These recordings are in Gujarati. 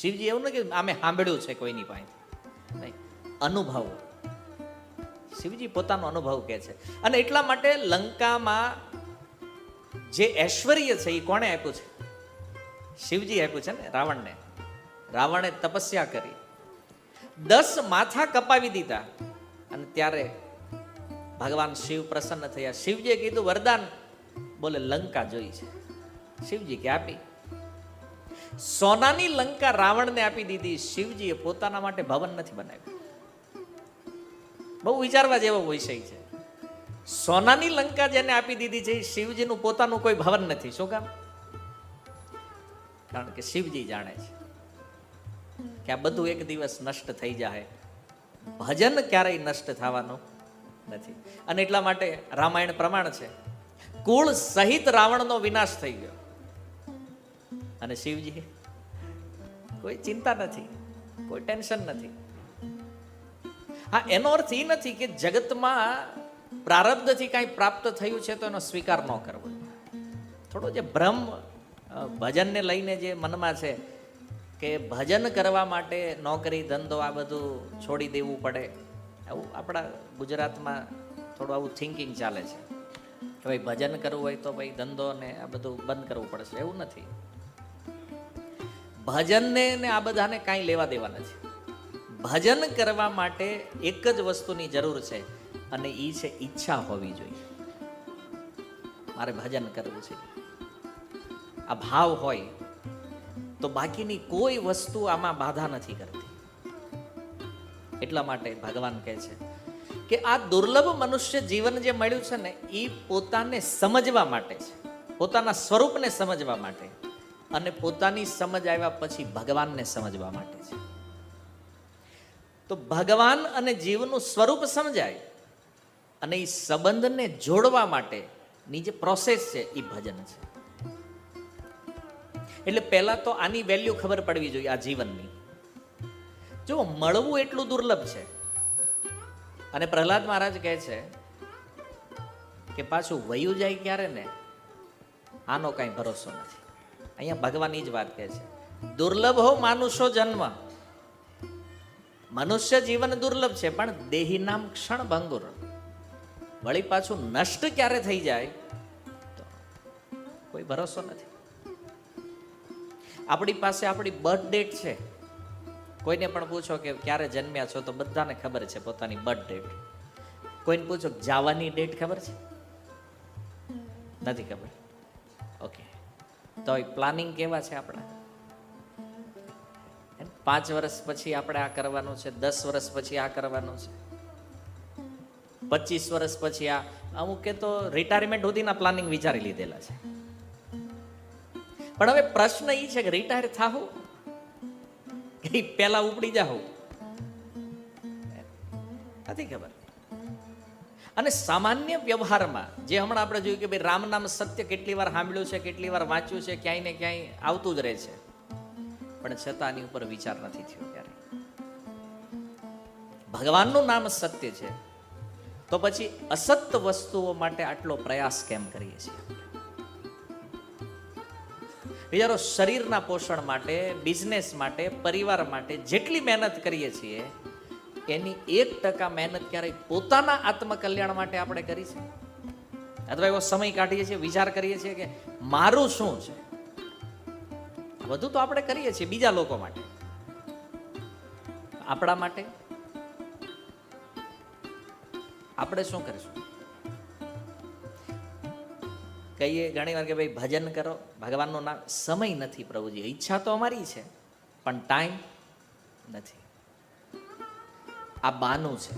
શિવજી એવું નથી કે આમે સાંભળ્યું છે કોઈની પાસે નહીં. અનુભવ. શિવજી પોતાનો અનુભવ કહે છે. અને એટલા માટે લંકામાં જે ઐશ્વર્ય છે એ કોણે આપ્યું છે? શિવજી આપ્યું છે ને રાવણને. રાવણે તપસ્યા કરી. દસ માથા કપાવી દીધા. અને ત્યારે ભગવાન શિવ પ્રસન્ન થયા. શિવજીએ કીધું, વરદાન. બોલે, લંકા જોઈ છે. શિવજી કે, આપી. સોનાની લંકા રાવણને આપી દીધી શિવજીએ પોતાના માટે ભવન નથી બનાવ્યું. બહુ વિચારવા જેવો વિષય છે. સોનાની લંકા જેને આપી દીધી છે શિવજીનું પોતાનું કોઈ ભવન નથી. શું કામ? કારણ કે શિવજી જાણે છે કે આ બધું એક દિવસ નષ્ટ થઈ જાય. ભજન ક્યારેય નષ્ટ થવાનું નથી. અને એટલા માટે રામાયણ પ્રમાણ છે. કુળ સહિત રાવણનો વિનાશ થઈ ગયો. અને શિવજી કોઈ ચિંતા નથી, કોઈ ટેન્શન નથી. હા, એનો અર્થ એ નથી કે જગતમાં પ્રારબ્ધથી કાંઈ પ્રાપ્ત થયું છે તો એનો સ્વીકાર ન કરવો. થોડો જે ભ્રમ ભજનને લઈને જે મનમાં છે કે ભજન કરવા માટે નોકરી, ધંધો આ બધું છોડી દેવું પડે, આવું આપણા ગુજરાતમાં થોડું આવું થિંકિંગ ચાલે છે. કે ભાઈ ભજન કરવું હોય તો ભાઈ ધંધો ને આ બધું બંધ કરવું પડશે, એવું નથી. ભજનને ને આ બધાને કાંઈ લેવા દેવા નથી ભજન કરવા માટે એક જ વસ્તુની જરૂર છે અને એ છે ઈચ્છા હોવી જોઈએ. મારે ભજન કરવું છે. આ ભાવ હોય તો બાકીની કોઈ વસ્તુ આમાં બાધા નથી કરતી. એટલા માટે ભગવાન કહે છે કે આ દુર્લભ મનુષ્ય જીવન જે મળ્યું છે ને એ પોતાને સમજવા માટે છે. પોતાના સ્વરૂપને સમજવા માટે. અને પોતાની સમજ આવ્યા પછી ભગવાનને સમજવા માટે છે. તો ભગવાન અને જીવનું સ્વરૂપ સમજાય અને એ સંબંધને જોડવા માટેની જે પ્રોસેસ છે એ ભજન છે. એટલે પહેલા તો આની વેલ્યુ ખબર પડવી જોઈએ આ જીવનની. જો મળવું એટલું દુર્લભ છે. અને પ્રહલાદ મહારાજ કહે છે કે પાછું વયું જાય ક્યારે ને? આનો કાંઈ ભરોસો નથી. અહીંયા ભગવાનની જ વાત કહે છે. દુર્લભ હો માનુષો જન્મ. મનુષ્ય જીવન દુર્લભ છે, પણ દેહી નામ ક્ષણ ભંગુર. વળી પાછું નષ્ટ ક્યારે થઈ જાય? તો કોઈ ભરોસો નથી. આપણી પાસે આપણી બર્થ ડેટ છે. કોઈને પણ પૂછો કે ક્યારે જન્મ્યા છો, તો બધાને ખબર છે પોતાની બર્થ ડેટ. કોઈને પૂછો જવાની ડેટ ખબર છે? નથી ખબર. તો પ્લાનિંગ કેવા છે આપણા? પાંચ વર્ષ પછી આપણે આ કરવાનું છે, દસ વર્ષ પછી આ કરવાનું છે. પચીસ વર્ષ પછી આ, અમુકે તો રિટાયરમેન્ટ સુધીના પ્લાનિંગ વિચારી લીધેલા છે. પણ હવે પ્રશ્ન એ છે કે રિટાયર થાવું કે પહેલા ઉપડી જાવ નથી ખબર. અને સામાન્ય વ્યવહારમાં, જે હમણાં આપણે જોયું કે ભાઈ રામ નામ સત્ય કેટલી વાર સાંભળ્યું છે, કેટલી વાર વાંચ્યું છે, ક્યાંય ને ક્યાંય આવતું જ રહે છે. પણ છતાં આની ઉપર વિચાર નથી થયો ત્યારે ભગવાનનું નામ સત્ય છે, તો પછી અસત વસ્તુઓ માટે આટલો પ્રયાસ કેમ કરીએ છીએ? વિચારો, શરીરના પોષણ માટે બિઝનેસ માટે, પરિવાર માટે જેટલી મહેનત કરીએ છીએ એની એક ટકા મહેનત ક્યારેય પોતાના આત્મકલ્યાણ માટે આપણે કરી છે? અથવા એવો સમય કાઢીએ છીએ, વિચાર કરીએ છીએ કે મારું શું છે? વધુ તો આપણે કરીએ છીએ બીજા લોકો માટે. આપણા માટે? આપણે શું કરીશું? કહીએ ઘણી વાર કે ભાઈ ભજન કરો, ભગવાનનું નામ સમય નથી પ્રભુજી. ઈચ્છા તો અમારી છે, પણ ટાઈમ નથી. આ બાનું છે.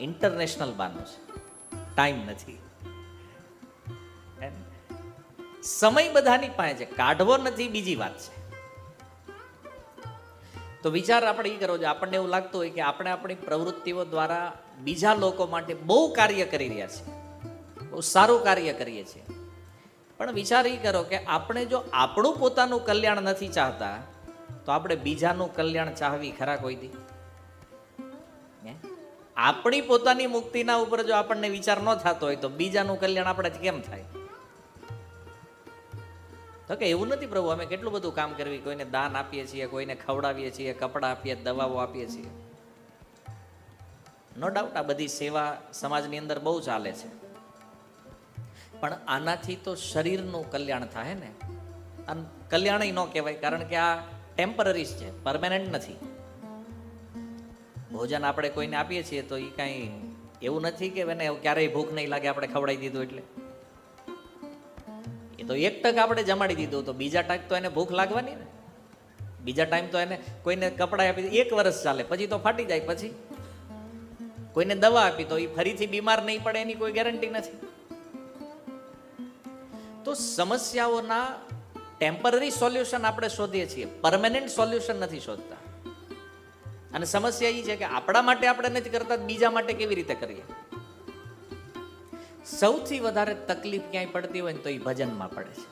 ઇન્ટરનેશનલ બાનું છે. ટાઈમ નથી. સમય બધાની પાસે છે. કાઢવો નથી, બીજી વાત છે. તો વિચાર આપણે એ કરો છો આપણને એવું લાગતું હોય કે આપણે આપણી પ્રવૃત્તિઓ દ્વારા બીજા લોકો માટે બહુ કાર્ય કરી રહ્યા છીએ બહુ સારું કાર્ય કરીએ છીએ. પણ વિચાર એ કરો કે આપણે જો આપણું પોતાનું કલ્યાણ નથી ચાહતા, તો આપણે બીજાનું કલ્યાણ ચાહવી ખરા કોઈ દી? આપણી પોતાની મુક્તિના ઉપર જો આપણને વિચાર ન થતો હોય તો બીજાનું કલ્યાણ આપણે કેમ થાય? તો કે એવું નથી પ્રભુ, અમે કેટલું બધું કામ કરવી, કોઈને દાન આપીએ છીએ, કોઈને ખવડાવીએ છીએ, કપડાં આપીએ, દવાઓ આપીએ છીએ. નો ડાઉટ આ બધી સેવા સમાજની અંદર બહુ ચાલે છે. પણ આનાથી તો શરીરનું કલ્યાણ થાય ને? અને કલ્યાણ ન કહેવાય, કારણ કે આ ટેમ્પરરી છે પરમેનન્ટ નથી. ભોજન આપણે કોઈને આપીએ છીએ તો એ કાંઈ એવું નથી કે એને ક્યારેય ભૂખ નહીં લાગે, આપણે ખવડાવી દીધું એટલે. એ તો એક ટક આપણે જમાડી દીધું તો બીજા ટક તો એને ભૂખ લાગવાની ને. બીજા ટાઈમ તો એને કોઈને કપડાં આપી એક વર્ષ ચાલે, પછી તો ફાટી જાય, પછી કોઈને દવા આપી તો એ ફરીથી બીમાર નહીં પડે, એની કોઈ ગેરંટી નથી. તો સમસ્યાઓના ટેમ્પરરી સોલ્યુશન આપણે શોધીએ છીએ, પરમેનન્ટ સોલ્યુશન નથી શોધતા. અને સમસ્યા એ છે કે આપણા માટે આપણે નથી કરતા, બીજા માટે કેવી રીતે કરીએ? સૌથી વધારે તકલીફ ક્યાંય પડતી હોય ને તો એ ભજનમાં પડે છે.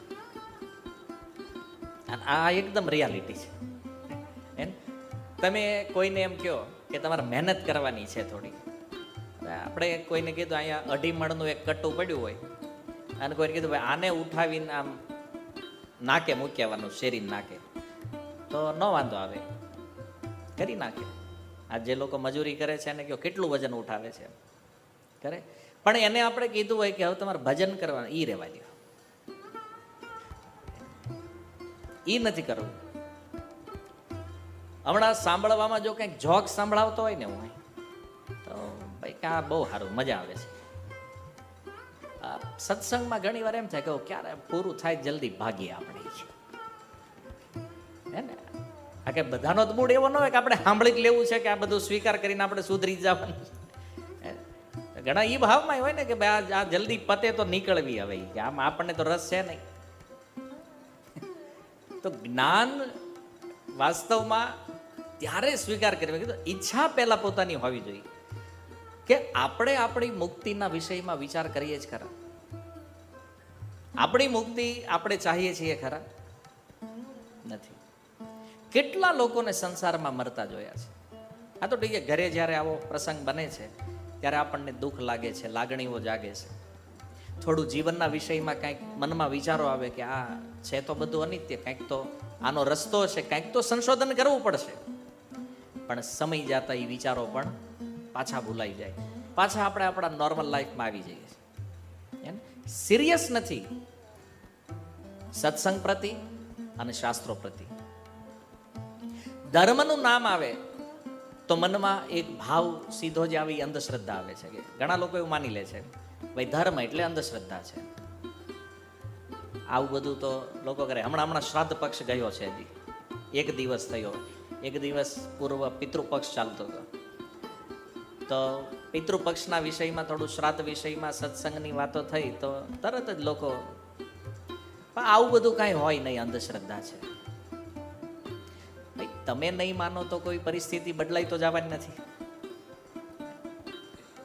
અને આ એકદમ રિયાલિટી છે. તમે કોઈને એમ કહો કે તમારે મહેનત કરવાની છે થોડી. આપણે કોઈને કીધું અહીંયા અઢી મણનું એક કટ્ટું પડ્યું હોય, અને કોઈને કીધું, ભાઈ, આને ઉઠાવીને આમ નાકે મૂકી આવવાનું શેરી નાકે. તો ન વાંધો આવે. કરી નાખે. આ જે લોકો મજૂરી કરે છે એને કહો, કેટલું વજન ઉઠાવે છે? કરે. પણ એને આપણે કીધું હોય કે, હવે તમારે ભજન કરવાનું. એ રહેવા દો એ નથી કરવું. હમણાં સાંભળવામાં જો કંઈક જોક સાંભળાવતો હોય ને હું તો ભાઈ આ બહુ સારું, મજા આવે છે. સત્સંગમાં ઘણી વાર એમ થાય કે ક્યારે પૂરું થાય જલ્દી ભાગીએ આપણે કે બધાનો તો મૂડ એવો ન હોય કે આપણે સાંભળી જ લેવું છે કે આ બધું સ્વીકાર કરીને આપણે સુધરી જ જવાનું ઘણા એ ભાવમાં હોય ને કે ભાઈ આ જલ્દી પતે તો નીકળવી હવે કે આમ આપણને તો રસ છે નહીં. તો જ્ઞાન વાસ્તવમાં ત્યારે સ્વીકાર કરવી કીધું ઈચ્છા પહેલા પોતાની હોવી જોઈએ. કે આપણે આપણી મુક્તિના વિષયમાં વિચાર કરીએ જ ખરા. આપણી મુક્તિ આપણે ચાહીએ છીએ ખરા? નથી. કેટલા લોકોને સંસારમાં મરતા જોયા છે? આ તો ઠીક ઘરે જ્યારે આવો પ્રસંગ બને છે, ત્યારે આપણને દુઃખ લાગે છે, લાગણીઓ જાગે છે. થોડું જીવનના વિષયમાં કંઈક મનમાં વિચારો આવે કે આ છે તો બધું અનિત્ય, કંઈક તો આનો રસ્તો છે, કંઈક તો સંશોધન કરવું પડશે. પણ સમય જતા એ વિચારો પણ પાછા ભૂલાઈ જાય. પાછા આપણે આપણા નોર્મલ લાઈફમાં આવી જઈએ છીએ. સિરિયસ નથી. સત્સંગ પ્રતિ અને શાસ્ત્રો પ્રતિ. ધર્મનું નામ આવે, તો મનમાં એક ભાવ સીધો જ આવી અંધશ્રદ્ધા આવે છે. કે ઘણા લોકો એવું માની લે છે, ભાઈ, ધર્મ એટલે અંધશ્રદ્ધા છે. આવું બધું તો લોકો કરે. હમણાં હમણાં શ્રાદ્ધ પક્ષ ગયો છે હજી. એક દિવસ થયો. એક દિવસ પૂર્વ પિતૃપક્ષ ચાલતો હતો. તો પિતૃપક્ષના વિષયમાં થોડું શ્રાદ્ધ વિષયમાં સત્સંગની વાતો થઈ, તો તરત જ લોકો, પણ આવું બધું કાંઈ હોય નહીં, અંધશ્રદ્ધા છે. તમે નહીં માનો તો કોઈ પરિસ્થિતિ બદલાઈ તો જવાની નથી.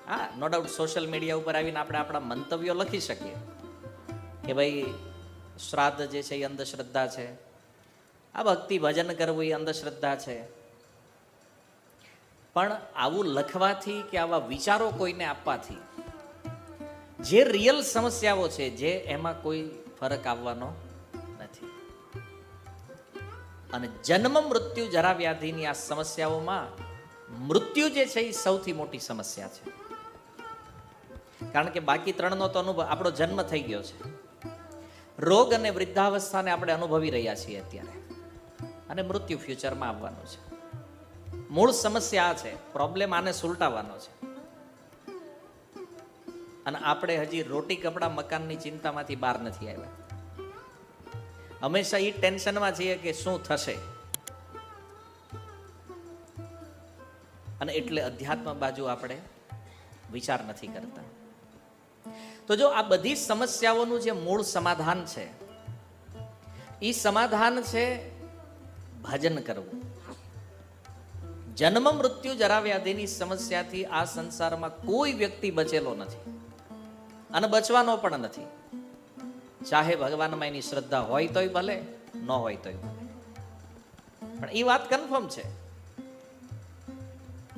હા નો ડાઉટ સોશિયલ મીડિયા ઉપર આવીને આપણે આપણા મંતવ્યો લખી શકીએ. કે ભાઈ, શ્રાદ્ધ જે છે એ અંધશ્રદ્ધા છે. આ ભક્તિ ભજન કરવું એ અંધશ્રદ્ધા છે. પણ આવું લખવાથી કે આવા વિચારો કોઈને આપવાથી, જે રિયલ સમસ્યાઓ છે, જે એમાં કોઈ ફરક આવવાનો અને જન્મ મૃત્યુ જરા વ્યાધિની આ સમસ્યાઓમાં મૃત્યુ જે છે એ સૌથી મોટી સમસ્યા છે. કારણ કે બાકી ત્રણનો તો અનુભવ, આપણો જન્મ થઈ ગયો છે. રોગ અને વૃદ્ધાવસ્થાને આપણે અનુભવી રહ્યા છીએ અત્યારે. અને મૃત્યુ ફ્યુચરમાં આવવાનું છે. મૂળ સમસ્યા આ છે પ્રોબ્લેમ આને સુલટાવવાનો છે. અને આપણે હજી રોટી, કપડા, મકાનની ચિંતામાંથી બહાર નથી આવ્યા. હંમેશા એ ટેન્શનમાં છીએ કે શું થશે. અને એટલે અધ્યાત્મ બાજુ આપણે વિચાર નથી કરતા. તો જો આ બધી સમસ્યાઓનું જે મૂળ સમાધાન છે એ સમાધાન છે ભજન કરવું. જન્મ મૃત્યુ જરા વ્યાધિની સમસ્યાથી આ સંસારમાં કોઈ વ્યક્તિ બચેલો નથી. અને બચવાનો પણ નથી. ચાહે ભગવાનમાં એની શ્રદ્ધા હોય તોય ભલે, ન હોય તોય પણ એ વાત કન્ફર્મ છે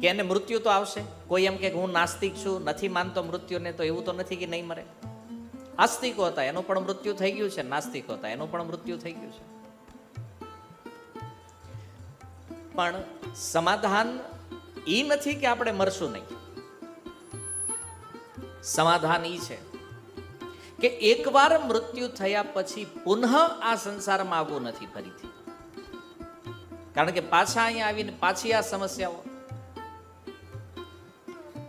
કે એને મૃત્યુ તો આવશે. કોઈ એમ કે હું નાસ્તિક છું, નથી માનતો મૃત્યુને, તો એવું તો નથી કે નહીં મરે. આસ્તિકો હતા, એનું પણ મૃત્યુ થઈ ગયું છે, નાસ્તિકો હતા, એનું પણ મૃત્યુ થઈ ગયું છે. પણ સમાધાન એ નથી કે આપણે મરશું નહીં. સમાધાન એ છે કે એકવાર મૃત્યુ થયા પછી પુનઃ આ સંસારમાં આવવું નથી ફરીથી. કારણ કે પાછા અહીંયા આવીને પાછી આ સમસ્યાઓ.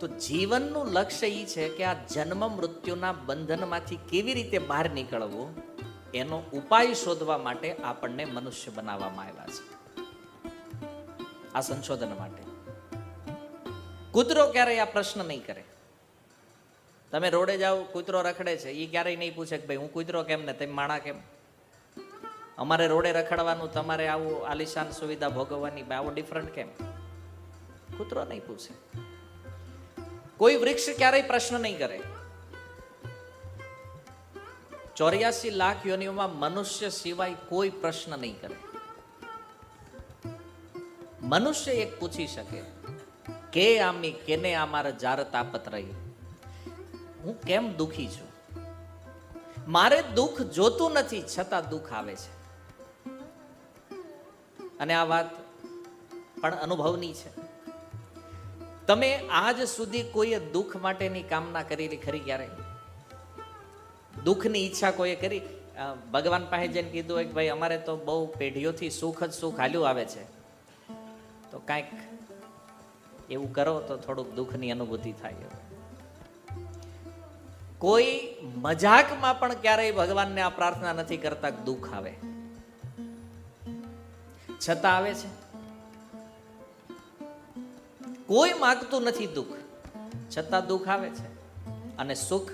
તો જીવનનું લક્ષ્ય એ છે કે આ જન્મ મૃત્યુના બંધનમાંથી કેવી રીતે બહાર નીકળવું, એનો ઉપાય શોધવા માટે આપણને મનુષ્ય બનાવવામાં આવ્યા છે. આ સંશોધન માટે. કૂતરો ક્યારેય આ પ્રશ્ન નહીં કરે. તમે રોડે જાઓ, કૂતરો રખડે છે એ ક્યારેય નહીં પૂછે કે ભાઈ, હું કૂતરો કેમ ને? તેમ માણા કેમ? અમારે રોડે રખડવાનું, તમારે આવું આલિશાન સુવિધા ભોગવવાની આવો ડિફરન્ટ કેમ? કૂતરો નહીં પૂછે. કોઈ વૃક્ષ ક્યારેય પ્રશ્ન નહીં કરે. ચોર્યાસી લાખ યોનિઓમાં મનુષ્ય સિવાય કોઈ પ્રશ્ન નહીં કરે. મનુષ્ય એક પૂછી શકે, કે આમી, કેને આ જાર તાપત રહી? હું કેમ દુખી છું? મારે દુઃખ જોતું નથી, છતાં દુઃખ આવે છે. અને આ વાત પણ અનુભવની છે. તમે આજ સુધી કોઈએ દુઃખ માટેની કામના કરેલી ખરી ક્યારે? દુઃખની ઈચ્છા કોઈએ કરી? ભગવાન પાસે જઈને કીધું કે ભાઈ, અમારે તો બહુ પેઢીઓથી સુખ જ સુખ હાલ્યું આવે છે. તો કાંઈક એવું કરો તો થોડુંક દુઃખની અનુભૂતિ થાય. કોઈ મજાકમાં પણ ક્યારેય ભગવાનને આ પ્રાર્થના નથી કરતા દુઃખ આવે. છતાં આવે છે. કોઈ માગતું નથી દુઃખ, છતાં દુઃખ આવે છે અને સુખ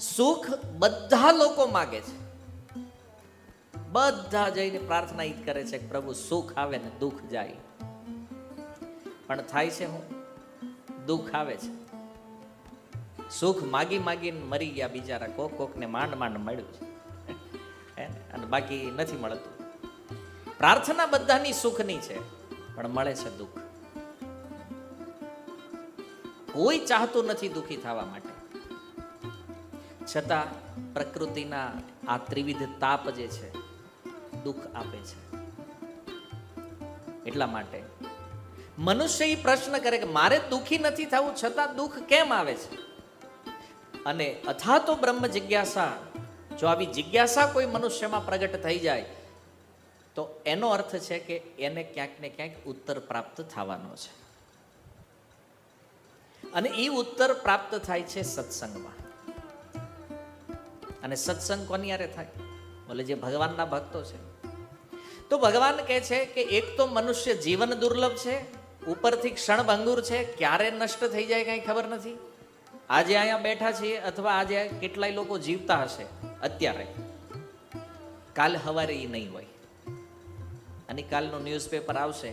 સુખ બધા લોકો માગે છે. બધા જઈને પ્રાર્થના ઈ કરે છે કે પ્રભુ, સુખ આવે ને દુઃખ જાય. પણ થાય છે હું? દુઃખ આવે છે. સુખ માગી માગીને મરી ગયા બિચારા કોક કોકને માંડ માંડ મળ્યું છે. અને બાકી નથી મળતું. પ્રાર્થના બધાની સુખની છે, પણ મળે છે દુઃખ. કોઈ ચાહતું નથી દુઃખી થવા માટે. છતાં પ્રકૃતિના આ ત્રિવિધ તાપ જે છે, દુઃખ આપે છે. એટલા માટે. મનુષ્ય એ પ્રશ્ન કરે કે મારે દુઃખી નથી થવું, છતાં દુઃખ કેમ આવે છે? અને અથા તો બ્રહ્મ જિજ્ઞાસા, જો આવી જિજ્ઞાસા કોઈ મનુષ્યમાં પ્રગટ થઈ જાય, તો એનો અર્થ છે કે એને ક્યાંક ને ક્યાંક ઉત્તર પ્રાપ્ત થવાનો છે. અને એ ઉત્તર પ્રાપ્ત થાય છે સત્સંગમાં. અને સત્સંગ કોની યારે થાય? બોલે જે ભગવાનના ભક્તો છે. તો ભગવાન કહે છે કે એક તો મનુષ્ય જીવન દુર્લભ છે, ઉપરથી ક્ષણભંગુર છે, ક્યારે નષ્ટ થઈ જાય કઈ ખબર નથી. આજે અહીંયા બેઠા છીએ અથવા આજે કેટલાય લોકો જીવતા હશે અત્યારે. કાલ હવારે એ નહીં હોય. અને કાલનું ન્યૂઝપેપર આવશે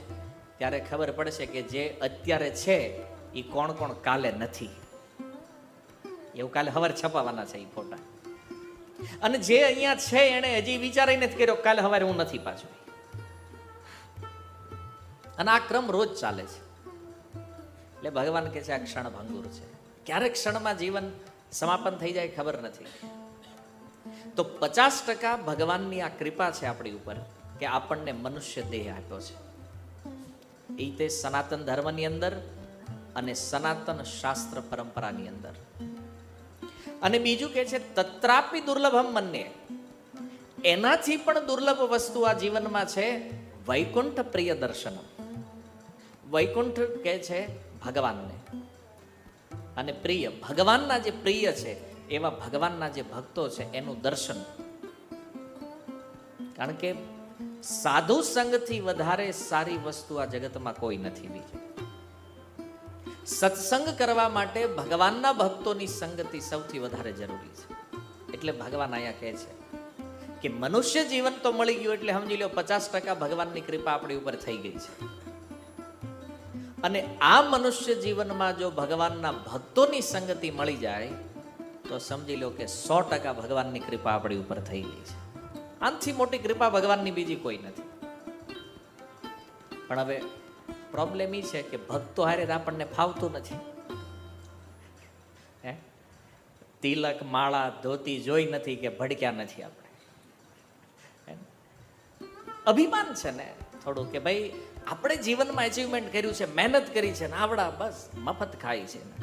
ત્યારે ખબર પડશે કે જે અત્યારે છે એ કોણ કોણ કાલે નથી. એવું કાલે હવાર છપાવાના છે એ ફોટા. અને જે અહીંયા છે એને હજી વિચારી નથી કર્યો કાલે હવારે હું નથી પાછો. અને આ ક્રમ રોજ ચાલે છે. એટલે ભગવાન કહે છે આ ક્ષણ ભંગુર છે. ક્યારેક ક્ષણમાં જીવન સમાપન થઈ જાય ખબર નથી. તો પચાસ ટકા ભગવાનની આ કૃપા છે આપણી ઉપર કે આપણને મનુષ્ય દેહ આપ્યો છે. એ તે સનાતન ધર્મની અંદર અને સનાતન શાસ્ત્ર પરંપરાની અંદર. અને બીજું કે છે, તત્રાપી દુર્લભમ મન્ય. એનાથી પણ દુર્લભ વસ્તુ આ જીવનમાં છે વૈકુંઠ પ્રિય દર્શનમ. વૈકુંઠ કે છે ભગવાનને. અને પ્રિય, ભગવાનના જે પ્રિય છે, એવા ભગવાનના જે ભક્તો છે, એનું દર્શન. કારણ કે સાધુ સંગથી વધારે સારી વસ્તુ આ જગતમાં કોઈ નથી બીજી. સત્સંગ કરવા માટે ભગવાનના ભક્તોની સંગતિ સૌથી વધારે જરૂરી છે. એટલે ભગવાન અહીંયા કહે છે કે મનુષ્ય જીવન તો મળી ગયું એટલે સમજી લો પચાસ ટકા ભગવાનની કૃપા આપણી ઉપર થઈ ગઈ છે. અને આ મનુષ્ય જીવનમાં જો ભગવાનના ભક્તોની સંગતિ મળી જાય, તો સમજી લો કે સો ટકા ભગવાનની કૃપા આપણી ઉપર થઈ ગઈ છે. આનથી મોટી કૃપા ભગવાનની બીજી કોઈ નથી. પણ હવે પ્રોબ્લેમ એ છે કે ભક્તો હારે આપણને ફાવતું નથી. હે? તિલક, માળા, ધોતી જોઈ નથી કે ભડક્યા નથી આપણે. અભિમાન છે ને થોડું કે ભાઈ આપણે જીવનમાં અચિવમેન્ટ કર્યું છે મહેનત કરી છે ને આવડા બસ મફત ખાઈ છે.